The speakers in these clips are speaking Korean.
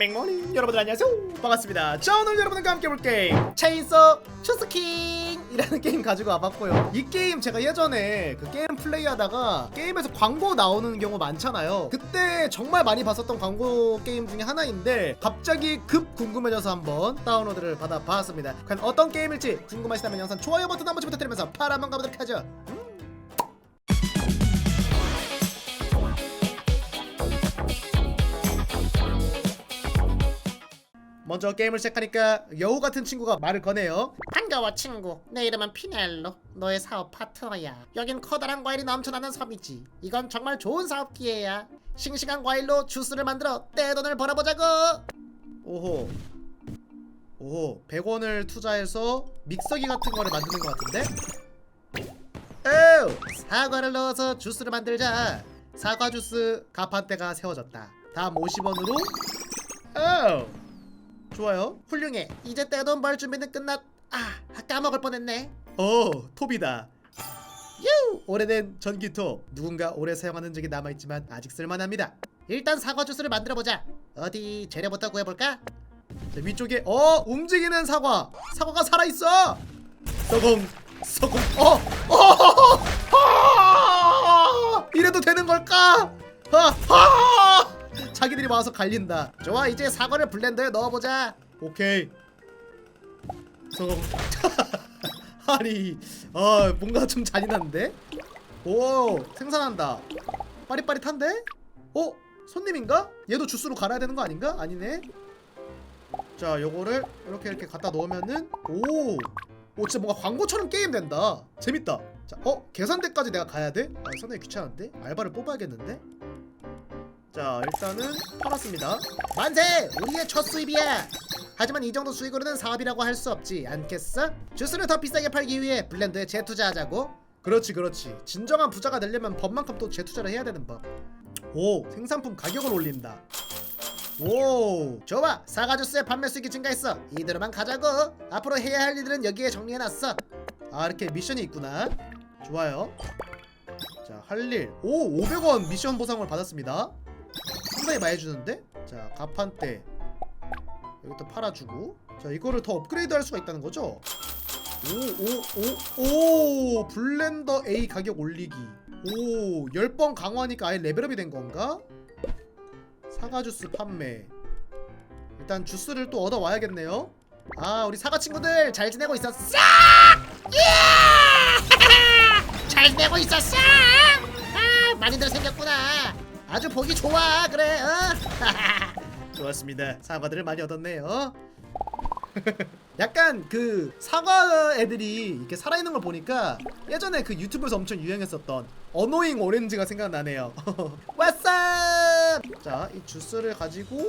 맥모닝 여러분들 안녕하세요. 반갑습니다. 자 오늘 여러분들과 함께 볼 게임 체인서 슈스킹 이라는 게임 가지고 와봤고요. 이 게임 제가 예전에 그 게임 플레이하다가 게임에서 광고 나오는 경우 많잖아요. 그때 정말 많이 봤었던 광고 게임 중에 하나인데 갑자기 급 궁금해져서 한번 다운로드를 받아봤습니다. 과연 어떤 게임일지 궁금하시다면 영상 좋아요 버튼 한 번씩 부탁드리면서 바로 한번 가보도록 하죠 먼저 게임을 시작하니까 여우 같은 친구가 말을 거네요. 반가워 친구. 내 이름은 피넬로. 너의 사업 파트너야. 여긴 커다란 과일이 넘쳐나는 섬이지. 이건 정말 좋은 사업 기회야. 싱싱한 과일로 주스를 만들어 떼돈을 벌어보자고! 오호. 오호. 100원을 투자해서 믹서기 같은 거를 만드는 것 같은데? 오 사과를 넣어서 주스를 만들자. 사과 주스 가판대가 세워졌다. 다음 50원으로. 오 좋아요 훌륭해 이제 떼돈 벌 준비는 끝났 아 까먹을 뻔했네 오 톱이다 유 오래된 전기톱 누군가 오래 사용하는 적이 남아있지만 아직 쓸만합니다 일단 사과 주스를 만들어보자 어디 재료부터 구해볼까? 자, 위쪽에 어 움직이는 사과 사과가 살아있어 서공 서공 어! 어! 아! 이래도 되는 걸까? 아! 아! 자기들이 와서 갈린다 좋아 이제 사과를 블렌더에 넣어보자 오케이 서공 아니 아 뭔가 좀 잔인한데 오 생산한다 빠릿빠릿한데 어 손님인가 얘도 주스로 갈아야 되는 거 아닌가 아니네 자 요거를 이렇게 이렇게 갖다 넣으면은 오 오, 진짜 뭔가 광고처럼 게임 된다. 재밌다. 자, 어? 계산대까지 내가 가야 돼? 아, 상당히 귀찮은데? 알바를 뽑아야겠는데? 자, 일단은 팔았습니다. 만세! 우리의 첫 수입이야! 하지만 이 정도 수익으로는 사업이라고 할 수 없지 않겠어? 주스를 더 비싸게 팔기 위해 블렌더에 재투자하자고? 그렇지, 그렇지. 진정한 부자가 되려면 법만큼 또 재투자를 해야 되는 법. 오, 생산품 가격을 올린다. 오, 좋아! 사과 주스의 판매 수익이 증가했어! 이대로만 가자고! 앞으로 해야 할 일들은 여기에 정리해놨어! 아, 이렇게 미션이 있구나. 좋아요. 자, 할 일. 오, 500원 미션 보상을 받았습니다. 상당히 많이 주는데? 자, 가판대. 여기 또 팔아주고. 자, 이거를 더 업그레이드 할 수가 있다는 거죠? 오, 오, 오, 오, 블렌더 A 가격 올리기. 오, 10번 강화하니까 아예 레벨업이 된 건가? 사과 주스 판매. 일단 주스를 또 얻어 와야겠네요. 아, 우리 사과 친구들 잘 지내고 있었어? 잘 지내고 있었어! 아, 많이들 생겼구나! 아주 보기 좋아, 그래, 어? 좋았습니다. 사과들을 많이 얻었네요. 약간 그 사과 애들이 이렇게 살아있는 걸 보니까 예전에 그 유튜브에서 엄청 유행했었던 어노잉 오렌지가 생각나네요. 왓썹! 자, 이 주스를 가지고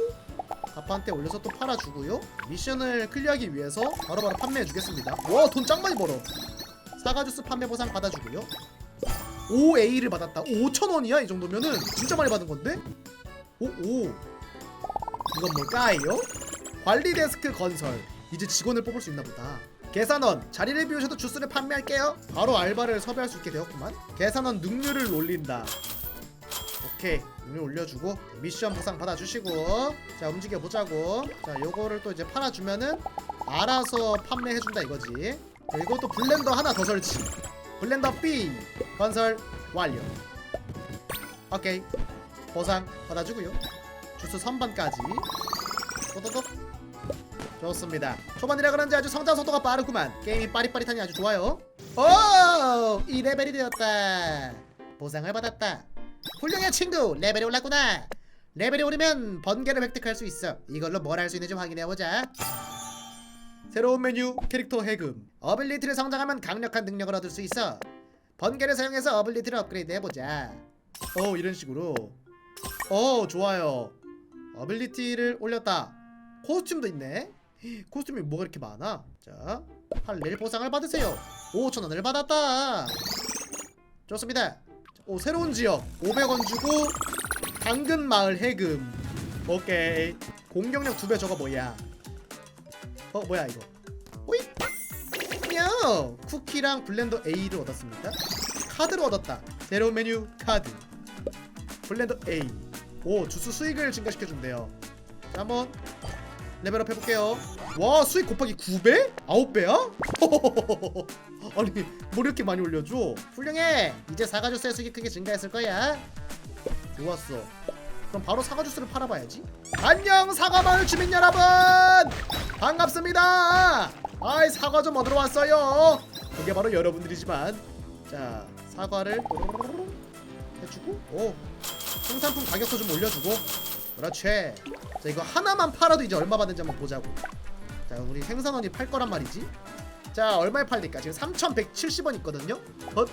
가판대 올려서 또 팔아주고요. 미션을 클리어하기 위해서 바로바로 판매해주겠습니다. 와, 돈 짱 많이 벌어. 사과 주스 판매 보상 받아주고요. 5A를 받았다. 5,000원이야? 이 정도면은 진짜 많이 받은 건데? 오, 오. 이건 뭘까요? 관리 데스크 건설. 이제 직원을 뽑을 수 있나 보다. 계산원 자리를 비우셔도 주스를 판매할게요. 바로 알바를 섭외할 수 있게 되었구만. 계산원 능률을 올린다. 오케이 능률 올려주고 미션 보상 받아주시고 자 움직여 보자고. 자 요거를 또 이제 팔아주면은 알아서 판매해준다 이거지. 자, 이것도 블렌더 하나 더 설치. 블렌더 B 건설 완료. 오케이. 보상 받아주고요. 주스 선반까지. 또또또 좋습니다. 초반이라 그런지 아주 성장 속도가 빠르구만. 게임이 빠릿빠릿하니 아주 좋아요. 오! 이 레벨이 되었다. 보상을 받았다. 훌륭해 친구. 레벨이 올랐구나. 레벨이 오르면 번개를 획득할 수 있어. 이걸로 뭘 할 수 있는지 확인해보자 새로운 메뉴 캐릭터 해금. 어빌리티를 성장하면 강력한 능력을 얻을 수 있어. 번개를 사용해서 어빌리티를 업그레이드 해보자. 어 이런 식으로. 어 좋아요. 어빌리티를 올렸다. 코스튬도 있네. 코스튬이 뭐가 이렇게 많아? 자 할일 보상을 받으세요. 5천원을 받았다. 좋습니다. 오 새로운 지역. 500원 주고 당근 마을 해금. 오케이. 공격력 두배 저거 뭐야 어 뭐야 이거? 오이 야! 쿠키랑 블렌더 A를 얻었습니다. 카드를 얻었다. 새로운 메뉴 카드. 블렌더 A. 오 주스 수익을 증가시켜준대요. 자 한번 레벨업 해볼게요. 와 수익 곱하기 9배? 9배야? 아니 뭐 이렇게 많이 올려줘? 훌륭해. 이제 사과 주스의 수익이 크게 증가했을 거야. 좋았어. 그럼 바로 사과 주스를 팔아봐야지. 안녕 사과마을 주민 여러분 반갑습니다. 아이 사과 좀 얻으러 왔어요. 그게 바로 여러분들이지만. 자 사과를 해주고 오 생산품 가격도 좀 올려주고. 그렇지. 자 이거 하나만 팔아도 이제 얼마 받는지 한번 보자고. 자 우리 생산원이 팔 거란 말이지. 자 얼마에 팔릴까? 지금 3170원 있거든요? 덧.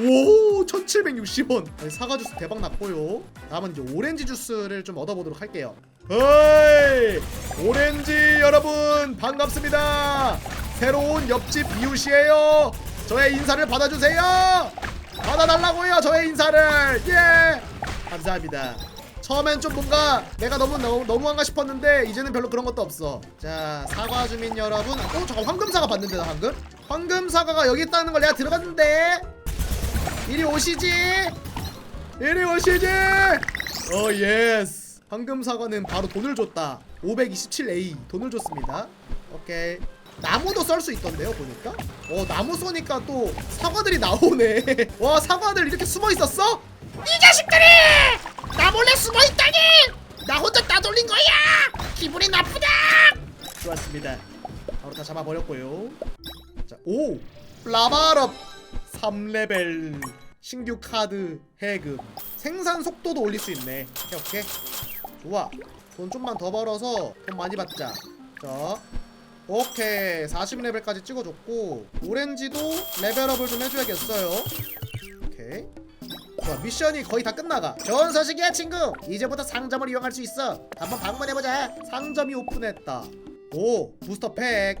오 1760원. 아니, 사과 주스 대박 났고요. 다음은 이제 오렌지 주스를 좀 얻어보도록 할게요 헤이 오렌지 여러분 반갑습니다. 새로운 옆집 이웃이에요. 저의 인사를 받아주세요. 받아달라고요 저의 인사를. 예! 감사합니다. 처음엔 좀 뭔가 내가 너무 너무 너무한가 싶었는데 이제는 별로 그런 것도 없어. 자 사과 주민 여러분, 어 잠깐 황금 사과 봤는데 나? 황금 사과가 여기 있다는 걸 내가 들어갔는데. 이리 오시지, 이리 오시지. 어 예스. 황금 사과는 바로 돈을 줬다. 527A 돈을 줬습니다. 오케이. 나무도 썰 수 있던데요 보니까 어 나무 쏘니까 또 사과들이 나오네 와 사과들 이렇게 숨어 있었어? 이 자식들이 나 몰래 숨어 있다니. 나 혼자 따돌린 거야. 기분이 나쁘다. 좋았습니다. 바로 다 잡아버렸고요. 자, 오! 라바럽 3레벨 신규 카드 해금 생산 속도도 올릴 수 있네. 오케이, 오케이. 좋아. 돈 좀만 더 벌어서 돈 많이 받자. 자, 오케이. 40레벨까지 찍어줬고 오렌지도 레벨업을 좀 해줘야겠어요. 오케이. 좋아, 미션이 거의 다 끝나가. 좋은 소식이야 친구. 이제부터 상점을 이용할 수 있어. 한번 방문해보자. 상점이 오픈했다. 오 부스터 팩.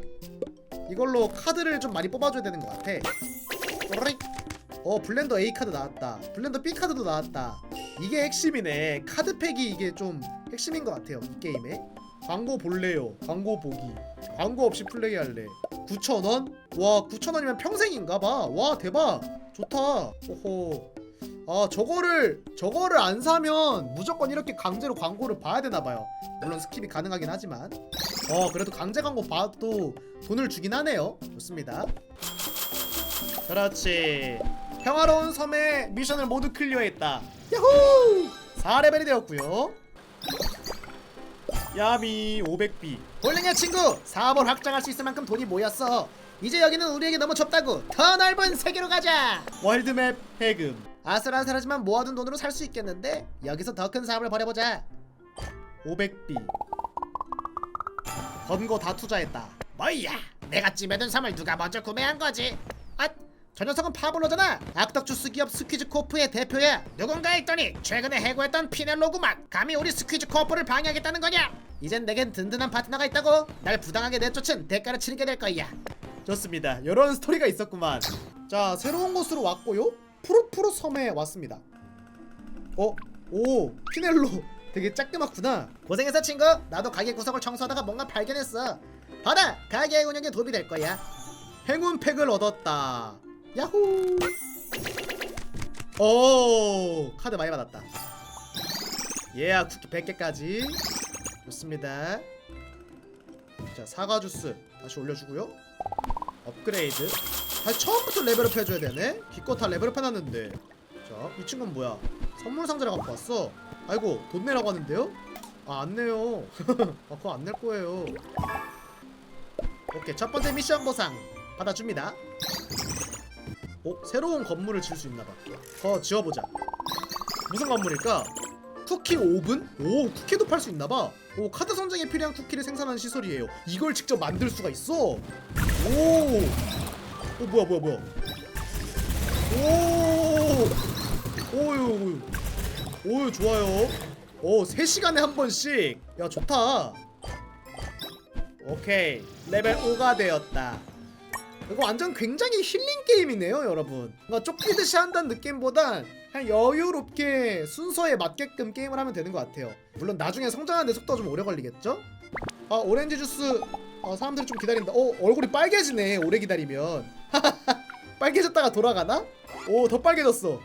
이걸로 카드를 좀 많이 뽑아줘야 되는 것 같아. 오르릭. 어 블렌더 A 카드 나왔다. 블렌더 B 카드도 나왔다. 이게 핵심이네. 카드 팩이 이게 좀 핵심인 것 같아요. 이 게임에. 광고 볼래요. 광고 보기. 광고 없이 플레이할래. 9,000원? 와 9,000원이면 평생인가 봐. 와 대박. 좋다. 오호. 아 저거를 저거를 안 사면 무조건 이렇게 강제로 광고를 봐야 되나 봐요. 물론 스킵이 가능하긴 하지만. 어 그래도 강제 광고 봐도 돈을 주긴 하네요. 좋습니다. 그렇지. 평화로운 섬의 미션을 모두 클리어했다. 야호! 4레벨이 되었고요. 야미 500B. 홀링의 친구. 사업을 확장할 수 있을 만큼 돈이 모였어. 이제 여기는 우리에게 너무 좁다고. 더 넓은 세계로 가자. 월드맵 해금. 아슬아슬하지만 모아둔 돈으로 살 수 있겠는데 여기서 더 큰 사업을 벌여보자. 500B. 번거 다 투자했다. 뭐야? 내가 찜해둔 섬을 누가 먼저 구매한 거지? 아, 저 녀석은 파블로잖아. 악덕 주스 기업 스퀴즈 코프의 대표야. 누군가 했더니 최근에 해고했던 피넬로구만. 감히 우리 스퀴즈 코프를 방해하겠다는 거냐? 이젠 내겐 든든한 파트너가 있다고. 날 부당하게 내쫓은 대가를 치르게 될 거야. 좋습니다. 이런 스토리가 있었구만. 자, 새로운 곳으로 왔고요. 푸르푸르 섬에 왔습니다. 어? 오, 피넬로 되게 짝끄맣구나. 고생했어 친구. 나도 가게 구석을 청소하다가 뭔가 발견했어. 받아. 가게 운영에 도움이 될 거야. 행운 팩을 얻었다. 야호. 오, 카드 많이 받았다. 예약 쿠키 100개까지. 좋습니다. 자, 사과 주스 다시 올려주고요. 업그레이드. 다시 처음부터 레벨업 해줘야 되네. 기껏 다 레벨업 해놨는데. 자, 이 친구는 뭐야? 선물 상자를 갖고 왔어. 아이고, 돈 내라고 하는데요? 아, 안 내요. 아, 그거 안 낼 거예요. 오케이, 첫 번째 미션 보상 받아줍니다. 어? 새로운 건물을 지을 수 있나봐. 더 지어보자. 무슨 건물일까? 쿠키 오븐? 오, 쿠키도 팔 수 있나봐. 오, 카드 선정에 필요한 쿠키를 생산하는 시설이에요. 이걸 직접 만들 수가 있어. 오, 오 뭐야, 뭐야, 뭐야. 오, 오유, 오유, 좋아요. 오, 3시간에 한 번씩. 야, 좋다. 오케이, 레벨 5가 되었다. 이거 완전 굉장히 힐링 게임이네요, 여러분. 뭔가 쫓기듯이 한다는 느낌보단 그냥 여유롭게 순서에 맞게끔 게임을 하면 되는 것 같아요. 물론 나중에 성장하는데 속도가 좀 오래 걸리겠죠? 아 오렌지 주스 어, 사람들이 좀 기다린다. 어 얼굴이 빨개지네 오래 기다리면. 빨개졌다가 돌아가나? 오 더 빨개졌어.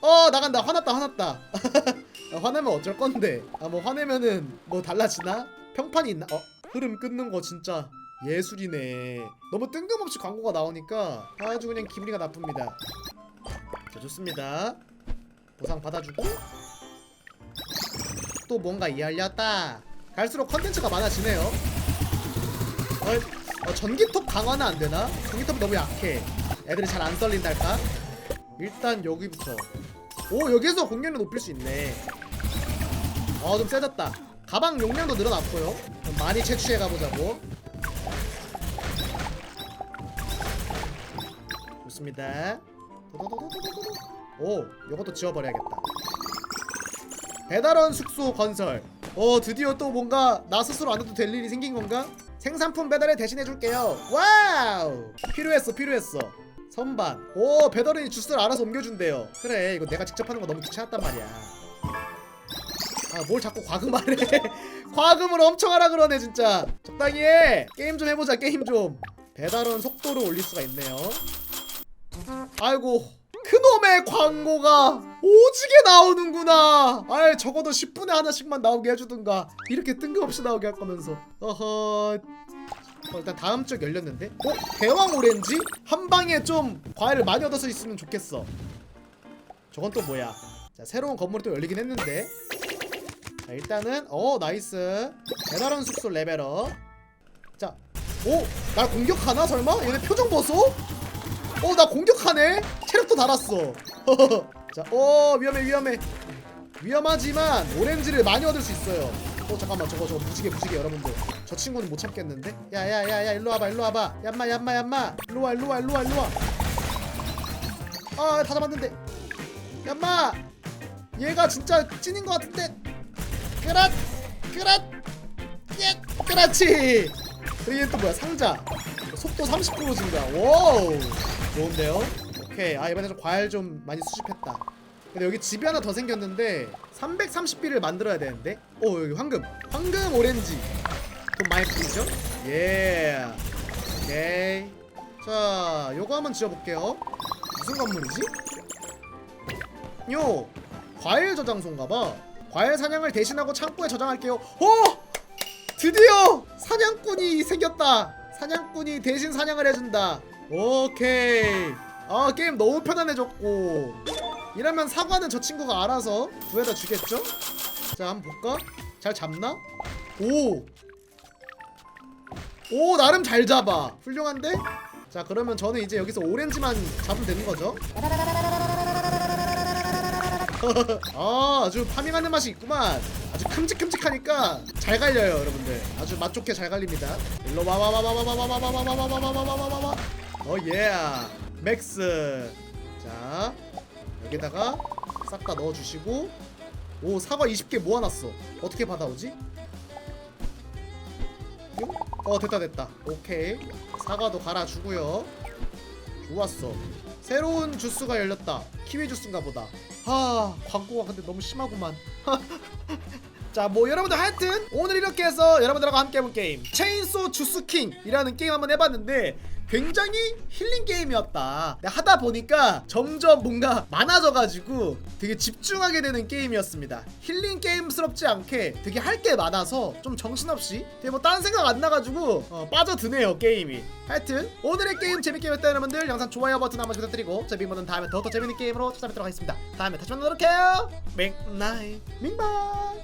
어 나간다 화났다 화났다. 아, 화내면 어쩔 건데 아 뭐 화내면은 뭐 달라지나? 평판이 있나? 어? 흐름 끊는 거 진짜 예술이네. 너무 뜬금없이 광고가 나오니까 아주 그냥 기분이가 나쁩니다. 자 좋습니다. 보상 받아주고. 또 뭔가 이알렸다. 갈수록 컨텐츠가 많아지네요. 어, 어, 전기톱 강화는 안 되나? 전기톱이 너무 약해. 애들이 잘 안 썰린달까? 일단 여기부터. 오 여기서 공격력 높일 수 있네. 어좀 세졌다. 가방 용량도 늘어났고요. 좀 많이 채취해 가보자고 좋습니다. 오 요것도 지워버려야겠다. 배달원 숙소 건설. 어 드디어 또 뭔가 나 스스로 안 해도 될 일이 생긴 건가? 생산품 배달을 대신해줄게요. 와우! 필요했어 필요했어. 선반. 오 배달원이 주스를 알아서 옮겨준대요. 그래 이거 내가 직접 하는 거 너무 귀찮았단 말이야. 아 뭘 자꾸 과금하래? 과금을 엄청 하라 그러네 진짜. 적당히 해. 게임 좀 해보자 게임 좀. 배달원 속도를 올릴 수가 있네요 아이고 그놈의 광고가 오지게 나오는구나. 아이 적어도 10분에 하나씩만 나오게 해주든가. 이렇게 뜬금없이 나오게 할 거면서. 어허. 어, 일단 다음 쪽 열렸는데. 어? 대왕 오렌지? 한 방에 좀 과일을 많이 얻어서 있으면 좋겠어. 저건 또 뭐야? 자 새로운 건물이 또 열리긴 했는데. 자 일단은 어 나이스. 배달원 숙소 레벨업. 자오날 공격하나 설마? 얘네 표정 보소? 어 나 공격하네? 체력도 달았어. 자어 위험해 위험해. 위험하지만 오렌지를 많이 얻을 수 있어요. 어 잠깐만 저거 저거 무지개 무지개 여러분들. 저 친구는 못 참겠는데? 야야야야 일로 와봐 일로 와봐. 얌마 얌마 얌마. 일로 와 일로 와 일로 와 일로 와아다 잡았는데. 얌마! 얘가 진짜 찐인 것 같은데. 그렇 그렇 예 그렇지 그리고 얘또 뭐야 상자. 속도 30% 증가. 와우 좋은데요? 오케이. 아 이번에 좀 과일 좀 많이 수집했다. 근데 여기 집이 하나 더 생겼는데 330비를 만들어야 되는데? 오 여기 황금. 황금 오렌지. 돈 많이 풀리죠? 예. 오케이. 자 요거 한번 지어볼게요. 무슨 건물이지? 요! 과일 저장소인가봐. 과일 사냥을 대신하고 창고에 저장할게요. 오! 드디어 사냥꾼이 생겼다. 사냥꾼이 대신 사냥을 해준다 오케이 아 게임 너무 편안해졌고 이러면 사과는 저 친구가 알아서 구해다 주겠죠? 자 한번 볼까? 잘 잡나? 오! 오 나름 잘 잡아 훌륭한데? 자 그러면 저는 이제 여기서 오렌지만 잡으면 되는 거죠? 아 아주 파밍하는 맛이 있구만 아주 큼직큼직하니까 잘 갈려요 여러분들 아주 맛 좋게 잘 갈립니다 일로 와와와와와와와와와와와와와와와와와와와 어예 맥스 자 여기다가 싹 다 넣어주시고. 오 사과 20개 모아놨어. 어떻게 받아오지? 뿅? 어 됐다 됐다. 오케이. 사과도 갈아주고요. 좋았어. 새로운 주스가 열렸다. 키위 주스인가 보다. 하 광고가 근데 너무 심하구만. 자 뭐 여러분들 하여튼 오늘 이렇게 해서 여러분들하고 함께 해본 게임. 체인소 주스킹이라는 게임 한번 해봤는데 굉장히 힐링 게임이었다. 하다 보니까 점점 뭔가 많아져가지고 되게 집중하게 되는 게임이었습니다. 힐링 게임스럽지 않게 되게 할 게 많아서 좀 정신없이 되게 뭐 딴 생각 안 나가지고 어, 빠져드네요 게임이. 하여튼 오늘의 게임 재밌게 봤다는 분들 영상 좋아요 버튼 한번 부탁드리고 저 빅모는 다음에 더 더 재밌는 게임으로 찾아뵙도록 하겠습니다. 다음에 다시 만나도록 해요. 맥나이 밍바.